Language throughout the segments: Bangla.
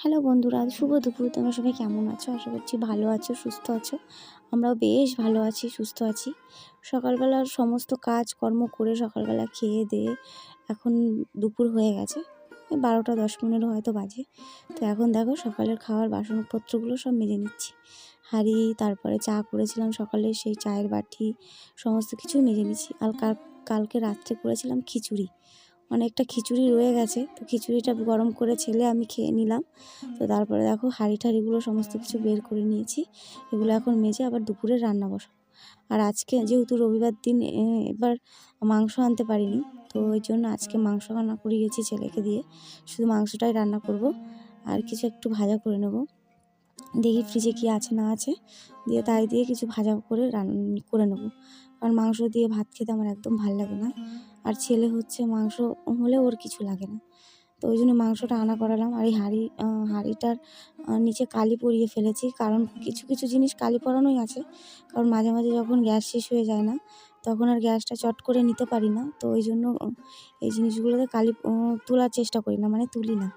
হ্যালো বন্ধুরা, শুভ দুপুর। তোমরা সবাই কেমন আছো? আশা করছি ভালো আছো, সুস্থ আছো। আমরাও বেশ ভালো আছি, সুস্থ আছি। সকালবেলার সমস্ত কাজ কর্ম করে সকালবেলা খেয়ে দিয়ে এখন দুপুর হয়ে গেছে। বারোটা দশ পনেরো হয়তো বাজে। তো এখন দেখো সকালের খাওয়ার বাসনপত্রগুলো সব মেজে নিচ্ছি। হাঁড়ি, তারপরে চা করেছিলাম সকালে, সেই চায়ের বাটি, সমস্ত কিছু মেজে নিচ্ছি। আর কাল, কালকে রাত্রে করেছিলাম খিচুড়ি। অনেকটা খিচুড়ি রয়ে গেছে। তো খিচুড়িটা গরম করে ছেলে আমি খেয়ে নিলাম। তো তারপরে দেখো হাঁড়ি ঠাড়িগুলো সমস্ত কিছু বের করে নিয়েছি। এগুলো এখন মেজে আবার দুপুরে রান্না বসাবো। আর আজকে যেহেতু রবিবার দিন এবার মাংস আনতে পারিনি। তো ওই জন্য আজকে মাংস রান্না করিয়েছি ছেলেকে দিয়ে। শুধু মাংসটাই রান্না করব। আর কিছু একটু ভাজা করে নেব। দেখি ফ্রিজে কি আছে, না আছে। দিয়ে তাই দিয়ে কিছু ভাজা করে রান্না করে নেব। কারণ মাংস দিয়ে ভাত খেতে আমার একদম ভালো লাগে না। আর ছেলে হচ্ছে মাংস হলে ওর কিছু লাগে না। তো ওই জন্য মাংসটা আনা করালাম। আর এই হাঁড়ি হাঁড়িটার নিচে কালি পরিয়ে ফেলেছি। কারণ কিছু কিছু জিনিস কালি পরানোই আছে। কারণ মাঝে মাঝে যখন গ্যাস শেষ হয়ে যায় না, তখন আর গ্যাসটা চট করে নিতে পারি না। তো ওই জন্য এই জিনিসগুলোতে কালি তোলার চেষ্টা করি না মানে তুলি না।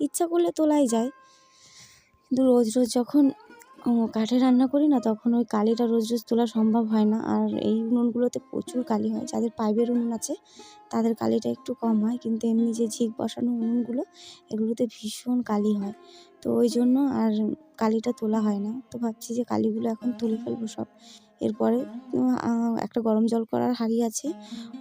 ইচ্ছা করলে তোলাই যায়। কিন্তু রোজ রোজ যখন কাঠে রান্না করি না, তখন ওই কালিটা রোজ রোজ তোলা সম্ভব হয় না। আর এই উনুনগুলোতে প্রচুর কালি হয়। যাদের পাইপের উনুন আছে, তাদের কালিটা একটু কম হয়। কিন্তু এমনি যে ঝিক বসানো উনুনগুলো, এগুলোতে ভীষণ কালি হয়। তো ওই জন্য আর কালিটা তোলা হয় না। তো ভাবছি যে কালিগুলো এখন তুলে ফেলব সব। এরপরে একটা গরম জল করার হাঁড়ি আছে।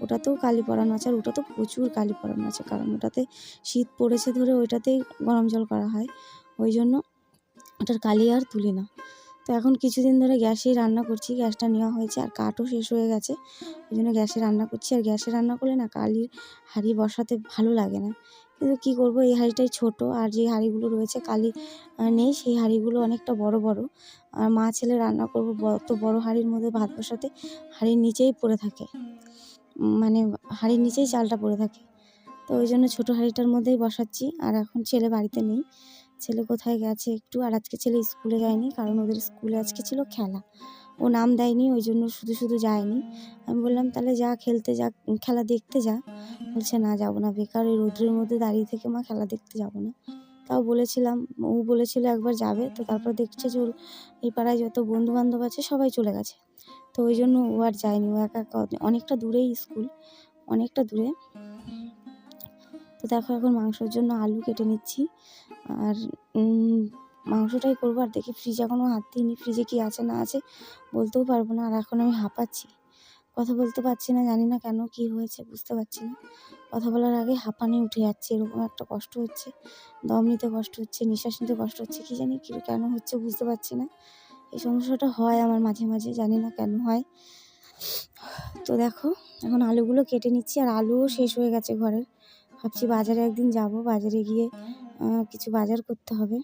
ওটাতেও কালি পরানো আছে। আর ওটা তো প্রচুর কালি পরানো আছে। কারণ ওটাতে শীত পড়েছে ধরে ওইটাতেই গরম জল করা হয়। ওই জন্য ওটার কালি আর তুলি না। তো এখন কিছুদিন ধরে গ্যাসেই রান্না করছি, গ্যাসটা নেওয়া হয়েছে আর কাঠও শেষ হয়ে গেছে। ওই জন্য গ্যাসে রান্না করছি আর গ্যাসে রান্না করলে না কালির হাঁড়ি বসাতে ভালো লাগে না। কিন্তু কী করব, এই হাঁড়িটাই ছোট আর যে হাঁড়িগুলো রয়েছে কালি নেই, সেই হাঁড়িগুলো অনেকটা বড় বড়। আর মা ছেলে রান্না করব অত বড় হাঁড়ির মধ্যে ভাত বসাতে হাঁড়ির নিচেই পড়ে থাকে। মানে হাঁড়ির নিচেই চালটা পড়ে থাকে। তো ওই জন্য ছোটো হাঁড়িটার মধ্যেই বসাচ্ছি আর এখন ছেলে বাড়িতে নেই। ছেলে কোথায় গেছে একটু, আর আজকে ছেলে স্কুলে যায়নি কারণ ওদের স্কুলে আজকে ছিল খেলা। ও নাম দেয়নি, ওই জন্য শুধু শুধু যায়নি। আমি বললাম, তাহলে যা খেলতে যা, খেলা দেখতে যা। বলছে, না, যাব না। বেকার ওই রোদ্রের মধ্যে দাঁড়িয়ে থেকে মা খেলা দেখতে যাব না। তাও বলেছিলাম, ও বলেছিল একবার যাবে, তো তারপর দেখছে যে ওর এই পাড়ায় যত বন্ধু বান্ধব আছে সবাই চলে গেছে। তো ওই জন্য ও আর যায়নি, ও একা, অনেকটা দূরেই স্কুল, অনেকটা দূরে। তো দেখো এখন মাংসর জন্য আলু কেটে নিচ্ছি। আর মাংসটাই করব। আর দেখি ফ্রিজ এখনও হাত দিইনি। ফ্রিজে কী আছে না আছে বলতেও পারব না। আর এখন আমি হাঁপাচ্ছি। কথা বলতে পারছি না, জানি না কেন কী হয়েছে, বুঝতে পারছি না। কথা বলার আগে হাঁপানি উঠে যাচ্ছে, এরকম একটা কষ্ট হচ্ছে। দম নিতে কষ্ট হচ্ছে, নিঃশ্বাস নিতে কষ্ট হচ্ছে, কী জানি কী কেন হচ্ছে বুঝতে পারছি না। এই সমস্যাটা হয় আমার মাঝে মাঝে, জানি না কেন হয়। তো দেখো, এখন আলুগুলো কেটে নিচ্ছি। আর আলুও শেষ হয়ে গেছে ঘরের। ভাবছি বাজারে একদিন যাব। বাজারে গিয়ে কিছু বাজার করতে হবে।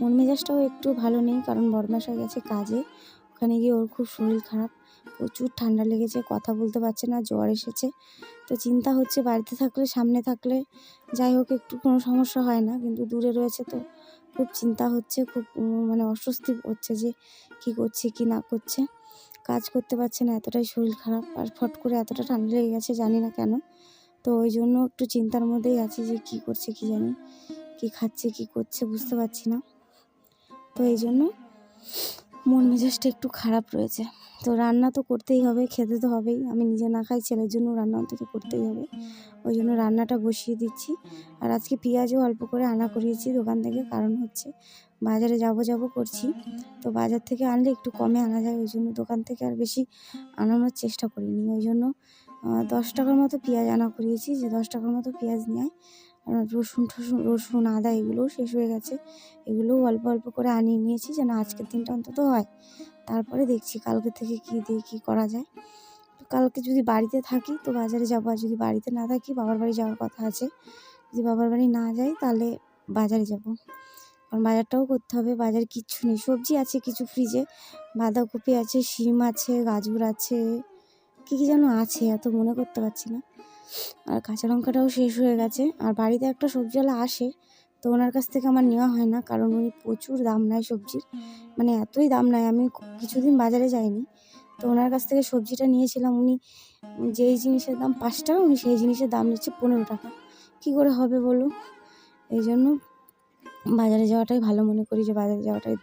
মন মেজাজটাও একটু ভালো নেই, কারণ বদমাস গেছে কাজে। ওখানে গিয়ে ওর খুব শরীর খারাপ, প্রচুর ঠান্ডা লেগেছে, কথা বলতে পারছে না, জ্বর এসেছে। তো চিন্তা হচ্ছে বাড়িতে থাকলে, সামনে থাকলে, যাই হোক, একটু কোনো সমস্যা হয় না, কিন্তু দূরে রয়েছে তো খুব চিন্তা হচ্ছে, খুব মানে অস্বস্তি হচ্ছে যে কি করছে, কি না করছে। কাজ করতে পারছে না, এতটাই শরীর খারাপ, আর ফট করে এতটা ঠান্ডা লেগে গেছে, জানি না কেন। তো ওই জন্য একটু চিন্তার মধ্যেই আছি যে কী করছে কী জানি, কী খাচ্ছে, কী করছে বুঝতে পারছি না। তো এই জন্য মন মেজাজটা একটু খারাপ রয়েছে। তো রান্না তো করতেই হবে, খেতে তো হবেই। আমি নিজে না খাই, ছেলের জন্য রান্না অন্তত করতেই হবে। ওই জন্য রান্নাটা বসিয়ে দিচ্ছি। আর আজকে পেঁয়াজও অল্প করে আনা করিয়েছি দোকান থেকে, কারণ হচ্ছে বাজারে যাব যাব করছি। তো বাজার থেকে আনলে একটু কমে আনা যায়, ওই জন্য দোকান থেকে আর বেশি আনানোর চেষ্টা করিনি। ওই জন্য দশ টাকার মতো পেঁয়াজ আনা করিয়েছি, যে দশ টাকার মতো পেঁয়াজ নেয় রসুন ঠসুন, রসুন, আদা এগুলোও শেষ হয়ে গেছে। এগুলোও অল্প অল্প করে আনিয়ে নিয়েছি যেন আজকের দিনটা অন্তত হয়। তারপরে দেখছি কালকে থেকে কী দিয়ে কী করা যায়। তো কালকে যদি বাড়িতে থাকি, তো বাজারে যাব। আর যদি বাড়িতে না থাকি, বাবার বাড়ি যাওয়ার কথা আছে। যদি বাবার বাড়ি না যাই, তাহলে বাজারে যাব। কারণ বাজারটাও করতে হবে। বাজার কিচ্ছু নেই। সবজি আছে, কিছু ফ্রিজে বাঁধাকপি আছে, শিম আছে, গাজর আছে কী কী যেন আছে, এত মনে করতে পারছি না। আর কাঁচা লঙ্কাটাও শেষ হয়ে গেছে। আর বাড়িতে একটা সবজিওয়ালা আসে, তো ওনার কাছ থেকে আমার নেওয়া হয় না, কারণ উনি প্রচুর দাম নেয় সবজির। মানে এতই দাম নেয়, আমি কিছুদিন বাজারে যাইনি। তো ওনার কাছ থেকে সবজিটা নিয়েছিলাম, উনি যেই জিনিসের দাম পাঁচ টাকা, উনি সেই জিনিসের দাম নিচ্ছে পনেরো টাকা। কী করে হবে বলো? এই জন্য বাজারে যাওয়াটাই ভালো মনে করি যে বাজারে যাওয়াটাই,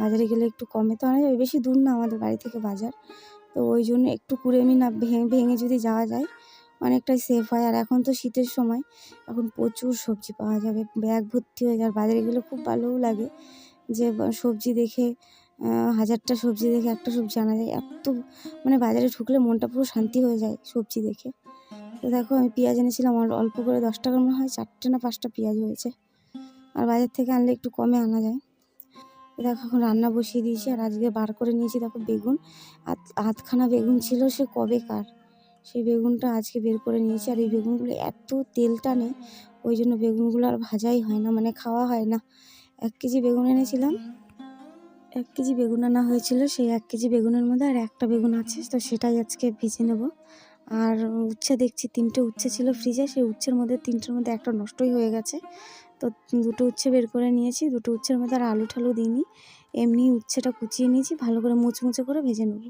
বাজারে গেলে একটু কমে তো আনা অনেক বেশি দূর না আমাদের বাড়ি থেকে বাজার। তো ওই জন্য একটু কুড়েমি না ভেঙে ভেঙে যদি যাওয়া যায়, অনেকটাই সেফ হয়। আর এখন তো শীতের সময়, এখন প্রচুর সবজি পাওয়া যাবে। ব্যাগ ভর্তি হয়ে যায় বাজারে গেলে খুব ভালোও লাগে যে সবজি দেখে হাজারটা সবজি দেখে একটা সবজি আনা যায়। এত মানে বাজারে ঢুকলে মনটা পুরো শান্তি হয়ে যায় সবজি দেখে। তো দেখো, আমি পেঁয়াজ এনেছিলাম, অল- অল্প করে দশ টাকার মনে হয়, চারটে না পাঁচটা পেঁয়াজ হয়েছে। আর বাজার থেকে আনলে একটু কমে আনা যায়। দেখো এখন রান্না বসিয়ে দিয়েছি আর আজকে বার করে নিয়েছি দেখো বেগুন। আধ, আধখানা বেগুন ছিল সে কবে কার? সেই বেগুনটা আজকে বের করে নিয়েছি আর এই বেগুনগুলো এত তেল টানে, ওই জন্য বেগুনগুলো আর ভাজাই হয় না মানে খাওয়া হয় না। এক কেজি বেগুন এনেছিলাম, এক কেজি বেগুন আনা হয়েছিল, সেই এক কেজি বেগুনের মধ্যে আর একটা বেগুন আছে, তো সেটাই আজকে ভেজে নেব। আর উচ্ছে দেখছি তিনটে উচ্ছে ছিল ফ্রিজে, সেই উচ্ছের মধ্যে তিনটের মধ্যে একটা নষ্টই হয়ে গেছে। তো দুটো উচ্ছে বের করে নিয়েছি। দুটো উচ্ছের মধ্যে আর আলু ঠালু দিইনি। এমনি উচ্ছেটা কুচিয়ে নিয়েছি, ভালো করে মুচমুচে করে ভেজে নেব।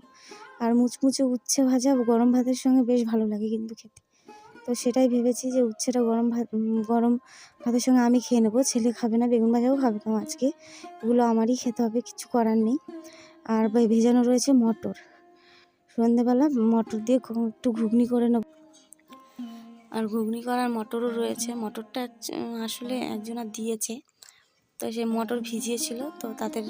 আর মুচমুচে উচ্ছে ভাজা গরম ভাতের সঙ্গে বেশ ভালো লাগে কিন্তু খেতে। তো সেটাই ভেবেছি যে উচ্ছেটা গরম ভাত গরম ভাতের সঙ্গে আমি খেয়ে নেব। ছেলে খাবে না, বেগুন ভাজাও খাবে না আজকে। এগুলো আমারই খেতে হবে, কিছু করার নেই। আর ভেজানো রয়েছে মটর। সন্ধেবেলা মটর দিয়ে একটু ঘুগনি করে নেব। আর ঘুগনি করার মটরও রয়েছে। মটরটা আসলে একজনা দিয়েছে, তো সে মটর ভিজিয়েছিল, তো তাদের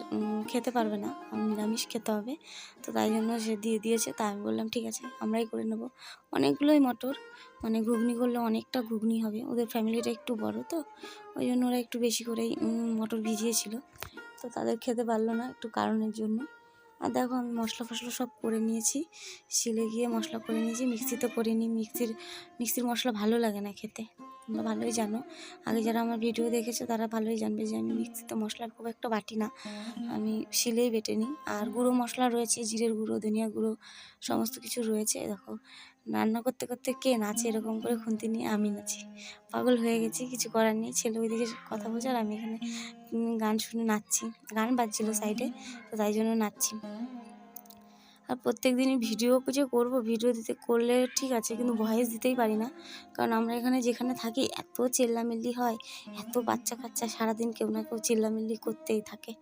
খেতে পারবে না। নিরামিষ খেতে হবে, তো তাই জন্য সে দিয়ে দিয়েছে। তা আমি বললাম, ঠিক আছে, আমরাই করে নেব। অনেকগুলোই মটর মানে ঘুগনি করলে অনেকটা ঘুগনি হবে। ওদের ফ্যামিলিটা একটু বড়, তো ওই জন্য ওরা একটু বেশি করেই মটর ভিজিয়েছিল। তো তাদের খেতে পারল না, একটু কারণের জন্য। আর দেখো আমি মশলা ফসলা সব করে নিয়েছি। শিলে গিয়ে মশলা করে নিয়েছি মিক্সিতে করে নিই মিক্সির মিক্সির মশলা ভালো লাগে না খেতে। তোমরা ভালোই জানো। আগে যারা আমার ভিডিও দেখেছ, তারা ভালোই জানবে যে আমি মিক্সিতে মশলার খুব একটা বাটি না। আমি শিলেই বেটে নিই। আর গুঁড়ো মশলা রয়েছে, জিরের গুঁড়ো, ধনিয়া গুঁড়ো, সমস্ত কিছু রয়েছে। দেখো রান্না করতে করতে কে নাচে এরকম করে খুন্তি নিয়ে আমি নাচি। পাগল হয়ে গেছি, কিছু করার নেই, ছেলে ওইদিকে কথা বলছে আর আমি এখানে গান শুনে নাচছি। গান বাজছিল সাইডে তো তাই জন্য নাচছি। আর প্রত্যেক দিনই ভিডিও যে করব ভিডিও দিতে করলে ঠিক আছে, কিন্তু ভয়েস দিতেই পারি না। কারণ আমরা এখানে যেখানে থাকি, এত চেল্লামিল্লি হয়, এত বাচ্চা কাচ্চা সারাদিন কেউ না কেউ চেল্লামিল্লি করতেই থাকে।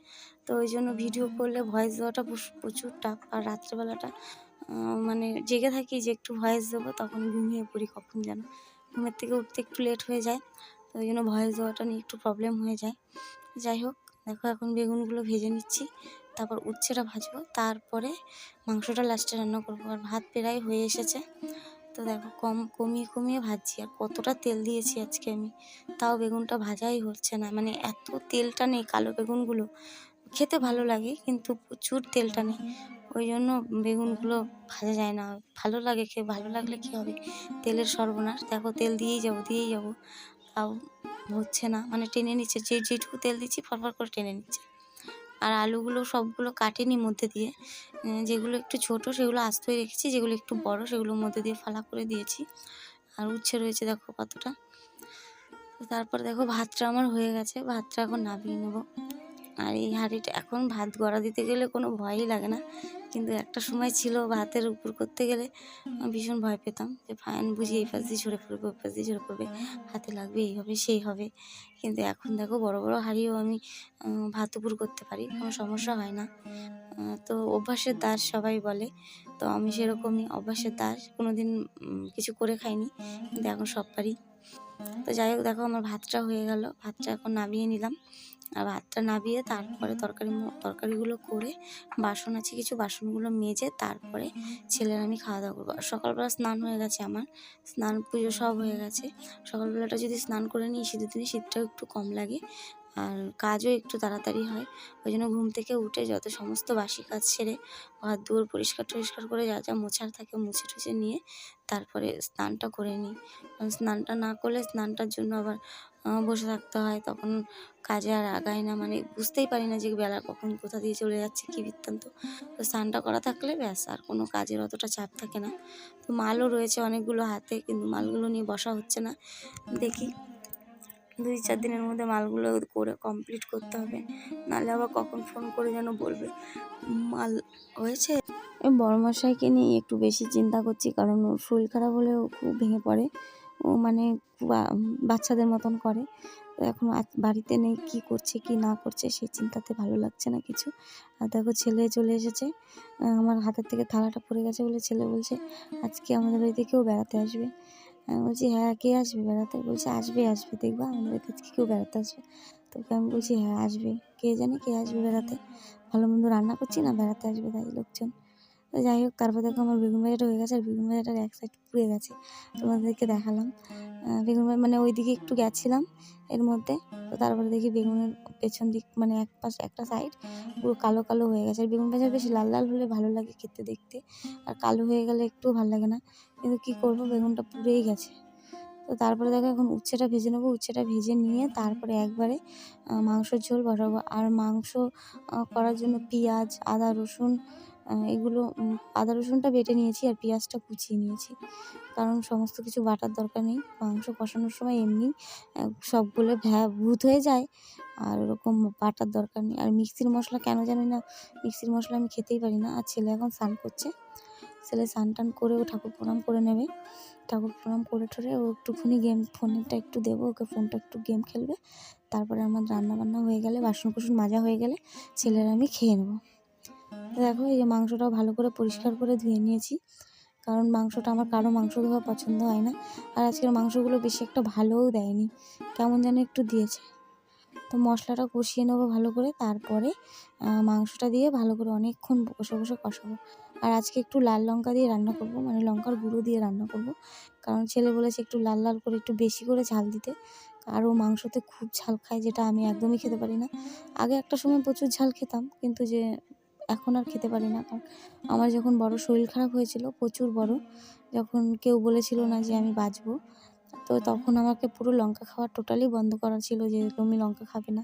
তো ওই জন্য ভিডিও করলে ভয়েস দেওয়াটা প্রচুর টাফ আর রাত্রেবেলাটা মানে জেগে থাকি যে একটু ভয়েস দেবো, তখন ঘুমিয়ে পড়ি কখন যেন। ঘুমের থেকে উঠতে একটু লেট হয়ে যায়, তো ওই জন্য ভয়েস দেওয়াটা নিয়ে একটু প্রবলেম হয়ে যায়। যাই হোক, দেখো এখন বেগুনগুলো ভেজে নিচ্ছি, তারপর উচ্ছেটা ভাজবো, তারপরে মাংসটা লাস্টে রান্না করব। আর ভাত প্রায় হয়ে এসেছে, তো দেখো কম, কমিয়ে কমিয়ে ভাজছি। আর কতটা তেল দিয়েছি আজকে আমি, তাও বেগুনটা ভাজাই হচ্ছে না। মানে এত তেলটা নেই, কালো বেগুনগুলো, খেতে ভালো লাগে, কিন্তু প্রচুর তেলটা নেই। ওই জন্য বেগুনগুলো ভাজা যায় না। ভালো লাগে খেয়ে, ভালো লাগলে কী হবে? তেলের সর্বনাশ। দেখো, তেল দিয়েই যাব দিয়েই যাব। তাও হচ্ছে না। মানে টেনে নিচ্ছে। যে, যেটুকু তেল দিচ্ছি, ফরফর করে টেনে নিচ্ছে। আর আলুগুলো সবগুলো কাটেনি মধ্যে দিয়ে। যেগুলো একটু ছোট, সেগুলো আস্তই রেখেছি। যেগুলো একটু বড় সেগুলোর মধ্যে দিয়ে ফালা করে দিয়েছি। আর উচ্ছে রয়েছে দেখো কতটা। তারপর দেখো ভাতটা আমার হয়ে গেছে। ভাতটা এখন নামিয়ে নেব। আর এই হাঁড়িটা এখন ভাত গড়া দিতে গেলে কোনো ভয়ই লাগে না। কিন্তু একটা সময় ছিল ভাতের উপর করতে গেলে ভীষণ ভয় পেতাম যে, ফাইন, বুঝি এই পাশ দিয়ে ঝরে পড়বে, ওই পাশ দিয়ে ঝরে পড়বে, হাতে লাগবে, এই হবে, সেই হবে। কিন্তু এখন দেখো বড় বড় হাঁড়িও আমি ভাত উপর করতে পারি, কোনো সমস্যা হয় না। তো অভ্যাসের দাস সবাই বলে, তো আমি সেরকমই অভ্যাসের দাস কোনো দিন কিছু করে খাইনি, কিন্তু এখন সব পারি। তো যাই হোক, দেখো আমার ভাতটা হয়ে গেল, ভাতটা এখন নামিয়ে নিলাম। ভাতটা নামিয়ে তারপরে তরকারি তরকারিগুলো করে বাসন আছে, কিছু বাসনগুলো মেজে তারপরে ছেলের আমি খাওয়া দাওয়া করব। আর সকালবেলা স্নান হয়ে গেছে আমার, স্নান পুজো সব হয়ে গেছে। সকালবেলাটা যদি স্নান করে নিই, শীতের দিনে শীতটাও একটু কম লাগে আর কাজও একটু তাড়াতাড়ি হয়। ওই জন্য ঘুম থেকে উঠে যত সমস্ত বাসি কাজ সেরে ঘর দুয়ার পরিষ্কার টরিষ্কার করে যা যা মোছার থাকে মুছে টুছে নিয়ে তারপরে স্নানটা করে নিই। স্নানটা না করলে স্নানটার জন্য আবার বসে থাকতে হয়। তখন কাজে আর আগায় না। মানে বুঝতেই পারি না যে বেলা কখন কোথা দিয়ে চলে যাচ্ছে, কী বৃত্তান্ত। তো স্নানটা করা থাকলে ব্যাস, আর কোনো কাজের অতটা চাপ থাকে না। তো মালও রয়েছে অনেকগুলো হাতে, কিন্তু মালগুলো নিয়ে বসা হচ্ছে না। দেখি, দুই চার দিনের মধ্যে মালগুলো করে কমপ্লিট করতে হবে। নাহলে আবার কখন ফোন করে যেন বলবে, মাল হয়েছে? বড় মশাইকে নিয়ে একটু বেশি চিন্তা করছি, কারণ ওর শরীর খারাপ হলেও খুব ভেঙে পড়ে। মানে বাচ্চাদের মতন করে। তো এখন বাড়িতে নেই কি করছে, কি না করছে সেই চিন্তাতে ভালো লাগছে না কিছু। আর দেখো ছেলে চলে এসেছে। আমার হাতের থেকে থালাটা পড়ে গেছে বলে ছেলে বলছে, আজকে আমাদের বাড়িতে কেউ বেড়াতে আসবে? আমি বলছি হ্যাঁ কে আসবে বেড়াতে? বলছে, আসবে আসবে, দেখবা আমাদের বাড়িতে আজকে কেউ বেড়াতে আসবে। তোকে আমি বলছি হ্যাঁ আসবে। কে জানে কে আসবে বেড়াতে? ভালো মন্দ রান্না করছি না, বেড়াতে আসবে তাই লোকজন। তো যাই হোক, তারপর দেখো আমার বেগুন ভাজাটা হয়ে গেছে, আর বেগুন ভাজাটার এক সাইড পুড়ে গেছে। তোমাদেরকে দেখালাম। বেগুন মানে ওইদিকে একটু গেছিলাম এর মধ্যে, তো তারপরে দেখি বেগুনের পেছন দিক মানে এক পাশ, একটা সাইড পুরো কালো কালো হয়ে গেছে। আর বেগুন ভাজা বেশ লাল লাল হলে ভালো লাগে খেতে দেখতে, আর কালো হয়ে গেলে একটু ভালো লাগে না। কিন্তু কী করব, বেগুনটা পুড়েই গেছে। তো তারপরে দেখো এখন উচ্ছেটা ভেজে নেব। উচ্ছেটা ভেজে নিয়ে তারপরে একবারে মাংসের ঝোল বসাবো। আর মাংস করার জন্য পেঁয়াজ, আদা, রসুন এগুলো আদা রসুনটা বেটে নিয়েছি আর পেঁয়াজটা কুচিয়ে নিয়েছি। কারণ সমস্ত কিছু বাটার দরকার নেই, মাংস কষানোর সময় এমনি সবগুলো ভ্যা, ভূত হয়ে যায়, আর ওরকম বাটার দরকার নেই। আর মিক্সির মশলা কেন জানি না, মিক্সির মশলা আমি খেতেই পারি না। আর ছেলে এখন স্নান করছে, ছেলে স্নান টান করে ও ঠাকুর প্রণাম করে নেবে। ঠাকুর প্রণাম করে ঠরে ও একটুখানি গেম ফোনটা একটু দেবো, ওকে ফোনটা একটু গেম খেলবে। তারপরে আমার রান্না বান্না হয়ে গেলে বাসন কুসন মাজা হয়ে গেলে, ছেলের আমি খেয়ে নেব। দেখো, এই যে মাংসটাও ভালো করে পরিষ্কার করে ধুয়ে নিয়েছি। কারণ মাংসটা আমার কারও মাংস ধোয়া পছন্দ হয় না। আর আজকের মাংসগুলো বেশি একটা ভালোও দেয়নি। কেমন যেন একটু দিয়েছে। তো মশলাটা কষিয়ে নেব ভালো করে। তারপরে মাংসটা দিয়ে ভালো করে অনেকক্ষণ বসে বসে কষাবো। আর আজকে একটু লাল লঙ্কা দিয়ে রান্না করব। মানে লঙ্কার গুঁড়ো দিয়ে রান্না করব। কারণ ছেলে বলেছে একটু লাল লাল করে একটু বেশি করে ঝাল দিতে। আর ও মাংসতে খুব ঝাল খায়, যেটা আমি একদমই খেতে পারি না। আগে একটা সময় প্রচুর ঝাল খেতাম। কিন্তু যে এখন আর খেতে পারি না। কারণ আমার যখন বড় শরীর খারাপ হয়েছিল, প্রচুর বড়, যখন কেউ বলেছিল না যে আমি বাঁচবো, তো তখন আমাকে পুরো লঙ্কা খাওয়া টোটালি বন্ধ করা ছিল যে তুমি লঙ্কা খাবে না।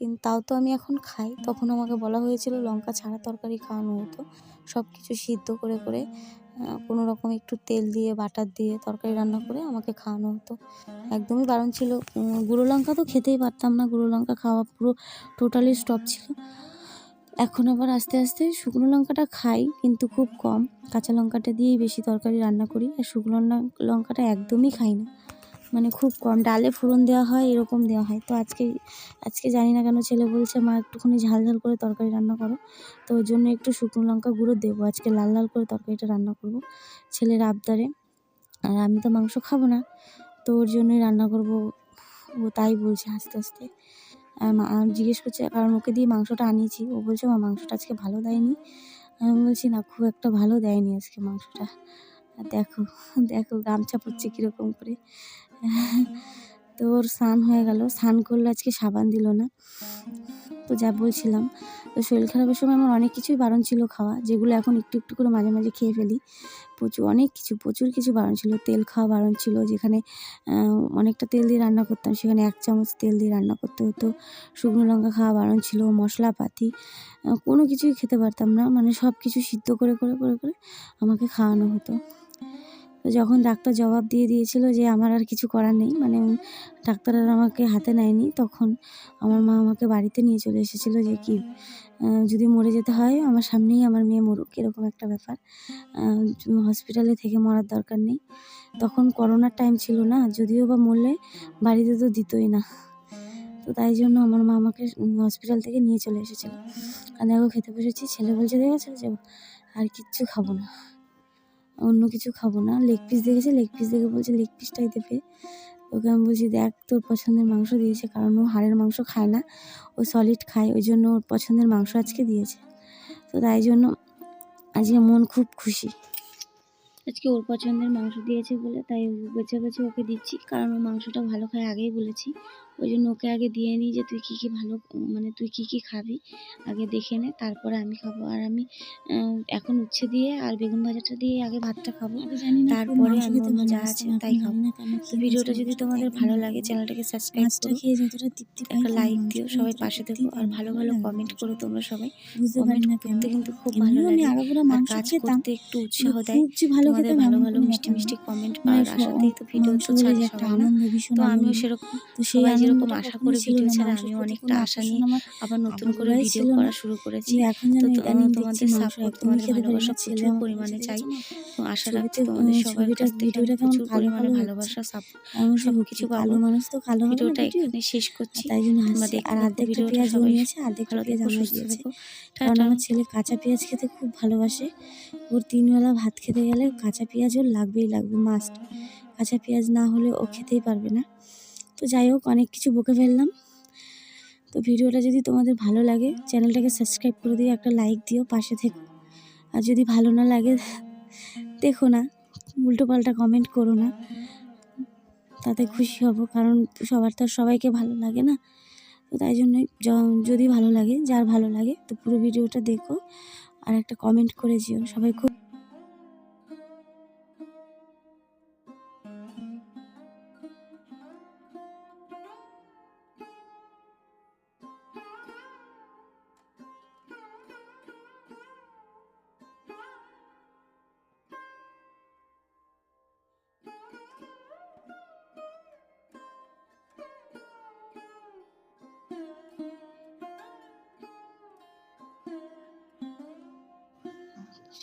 কিন্তু তাও তো আমি এখন খাই। তখন আমাকে বলা হয়েছিল লঙ্কা ছাড়া তরকারি খাওয়ানো হতো। সব কিছু সিদ্ধ করে করে কোনো রকম একটু তেল দিয়ে, বাটার দিয়ে তরকারি রান্না করে আমাকে খাওয়ানো হতো। একদমই বারণ ছিল। গুঁড়ো লঙ্কা তো খেতেই পারতাম না। গুঁড়ো লঙ্কা খাওয়া পুরো টোটালি স্টপ ছিল। এখন আবার আস্তে আস্তে শুকনো লঙ্কাটা খাই, কিন্তু খুব কম। কাঁচা লঙ্কাটা দিয়েই বেশি তরকারি রান্না করি, আর শুকনো লঙ্কাটা একদমই খাই না। মানে খুব কম। ডালে ফোড়ন দেওয়া হয়, এরকম দেওয়া হয়। তো আজকে আজকে জানি না কেন ছেলে বলছে, মা, একটুখানি ঝাল ঝাল করে তরকারি রান্না করো। তো ওই জন্য একটু শুকনো লঙ্কা গুঁড়ো দেবো। আজকে লাল লাল করে তরকারিটা রান্না করব ছেলের আবদারে। আর আমি তো মাংস খাব না, তো ওর জন্যই রান্না করব। ও তাই বলছে আস্তে আস্তে। আর জিজ্ঞেস করছে, কারণ ওকে দিয়ে মাংসটা আনিয়েছি। ও বলছে আমার মাংসটা আজকে ভালো দেয়নি। আমি বলছি, না, খুব একটা ভালো দেয়নি আজকে মাংসটা। দেখো দেখো, গামছা পড়ছে কীরকম করে। তো ওর স্নান হয়ে গেল। স্নান করলে আজকে সাবান দিল না। তো যা বলছিলাম, তো শরীর খারাপের সময় আমার অনেক কিছুই বারণ ছিল খাওয়া, যেগুলো এখন একটু একটু করে মাঝে মাঝে খেয়ে ফেলি। প্রচুর, অনেক কিছু, প্রচুর কিছু বারণ ছিল। তেল খাওয়া বারণ ছিল, যেখানে অনেকটা তেল দিয়ে রান্না করতাম, সেখানে এক চামচ তেল দিয়ে রান্না করতে হতো। শুকনো লঙ্কা খাওয়া বারণ ছিল, মশলাপাতি কোনো কিছুই খেতে পারতাম না। মানে সব কিছু সিদ্ধ করে করে করে করে আমাকে খাওয়ানো হতো। যখন ডাক্তার জবাব দিয়ে দিয়েছিল যে আমার আর কিছু করার নেই মানে ডাক্তার আর আমাকে হাতে নেয়নি, তখন আমার মা আমাকে বাড়িতে নিয়ে চলে এসেছিল যে কি যদি মরে যেতে হয় আমার সামনেই আমার মেয়ে মরুক, এরকম একটা ব্যাপার। হসপিটালে থেকে মরার দরকার নেই। তখন করোনার টাইম ছিল না, যদিও বা মরলে বাড়িতে তো দিতই না। তো তাই জন্য আমার মা আমাকে হসপিটাল থেকে নিয়ে চলে এসেছিল। আর দেখো খেতে বসেছি, ছেলে বলছে দেখেছ যে আর কিচ্ছু খাব না। অন্য কিছু খাব না। লেগ পিস দেখেছে? লেগ পিস দেখে বলছে লেগ পিসটাই দেবে। ওকে আমি বলছি, দেখ, তোর পছন্দের মাংস দিয়েছে, কারণ ও হাড়ের মাংস খায় না। ও সলিড খায়, ওই জন্য ওর পছন্দের মাংস আজকে দিয়েছে। তো তাই জন্য আজকে মন খুব খুশি। আজকে ওর পছন্দের মাংস দিয়েছে বলে তাই বেছে বেছে ওকে দিচ্ছি, কারণ ও মাংসটা ভালো খায় আগেই বলেছি। ওই জন্য ওকে আগে দিয়ে নিই যে তুই কী কী ভালো মানে তুই কী কী খাবি আগে দেখে নে তারপরে আমি খাব। আর আমি এখন উচ্ছে দিয়ে আর বেগুন ভাজাটা দিয়ে আগে ভাতটা খাব। তারপরে আমি অন্য যা আছে তাই খাব। তো ভিডিওটা যদি তোমাদের ভালো লাগে চ্যানেলটাকে সাবস্ক্রাইব করো। একটা লাইক দিও সবাই পাশে থেকো তৃপ্তি আর ভালো ভালো কমেন্ট করো তোমরা সবাই। কমেন্ট করতে কিন্তু খুব ভালো লাগে। আর কাজ করতে একটু উৎসাহ দেয়। ভালো ভালো ভালো মিষ্টি মিষ্টি কমেন্ট মানে পাওয়ার আশাতেই তো ভিডিও তো আনন্দ ভীষণ তো আমিও সেরকম তো সেই যেরকম আশা করে ভিডিও ছাড়া প্রতি অনেকটা আশা নিয়ে আবার নতুন করে ভিডিও করা শুরু করেছি। এখন তো তোমাদের সাপোর্ট তোমাদের ভালোবাসা প্রচুর পরিমাণে চাই। তো আশা রাখছি তোমাদের সবার কাছ থেকে ভিডিওটা কেমন প্রচুর পরিমাণে ভালোবাসা সাপোর্ট আমি সব কিছু পাবো। মানুষ তো হবে ভিডিওটা এখানে শেষ করছি। তাই জন্য তোমরা দেখতে আর অর্ধেকটা ভিডিওটা সবাই নিয়েছে অর্ধেকটা ভালো পেঁয়াজ সুস্থ থেকো। কারণ আমার ছেলে কাঁচা পেঁয়াজ খেতে খুব ভালোবাসে। ওর তিনবেলা ভাত খেতে গেলে কাঁচা পেঁয়াজ ওর লাগবেই লাগবে মাস্ট কাঁচা পেঁয়াজ না হলে ও খেতেই পারবে না তো যাই হোক, অনেক কিছু বকে ফেললাম। তো ভিডিওটা যদি তোমাদের ভালো লাগে, চ্যানেলটাকে সাবস্ক্রাইব করে দিও, একটা লাইক দিও পাশে থেকো আর যদি ভালো না লাগে, দেখো না উল্টো পাল্টা কমেন্ট করো না। তাতে খুশি হব, কারণ সবার তো সবাইকে ভালো লাগে না। তো তাই জন্যই য- যদি ভালো লাগে, যার ভালো লাগে, তো পুরো ভিডিওটা দেখো, আর একটা কমেন্ট করে যেও সবাই খুব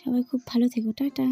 সবাই খুব ভালো থেকো টাটা